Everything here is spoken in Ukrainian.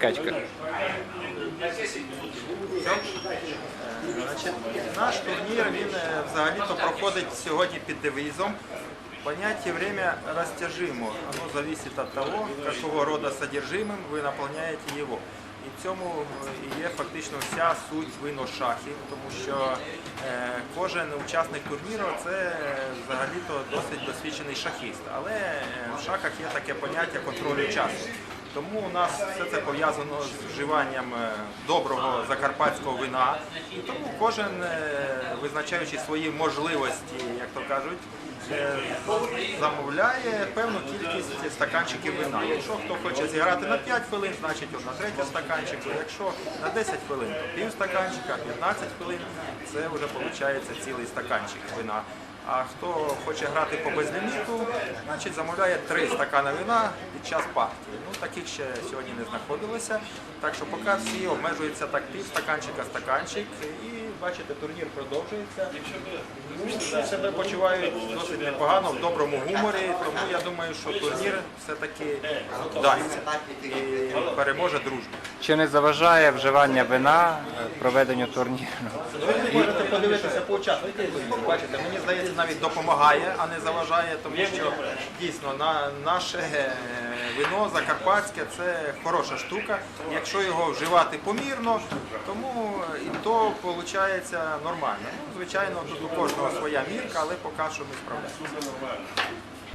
Качка. Значить, наш турнір він е, взагалі-то проходить сьогодні під девизом. Понятие время растяжимо. Оно зависит от того, какого рода содержимым ви наповняєте його. І в цьому е, є фактично вся суть вино шахів, тому що е, кожен учасник турніру це взагалі-то досить досвідчений шахіст. Але в шахах є таке поняття контролю часу. Тому у нас все це пов'язано з вживанням е, доброго закарпатського вина. І тому кожен, е, визначаючи свої можливості, як то кажуть, е, замовляє певну кількість стаканчиків вина. Якщо хто хоче зіграти на 5 хвилин, значить одна третя стаканчику. Якщо на 10 хвилин, то пів стаканчика, 15 хвилин це вже виходить цілий стаканчик вина. А хто хоче грати по безліміту, значить замовляє три стакани вина під час партії. Ну таких ще сьогодні не знаходилося. Так що поки всі обмежуються так пів стаканчика, стаканчик. І бачите, турнір продовжується. Ну, себе почувають досить непогано, в доброму гуморі. Тому я думаю, що турнір все-таки вдасться і переможе дружбу. Чи не заважає вживання вина проведенню турніру? Ви можете подивитися по учасникам. Бачите, мені здається, навіть допомагає, а не заважає, тому що дійсно на наше е, вино закарпатське це хороша штука. Якщо його вживати помірно, тому і то виходить нормально. Ну, звичайно, тут у кожного своя мірка, але поки що ми справляємося.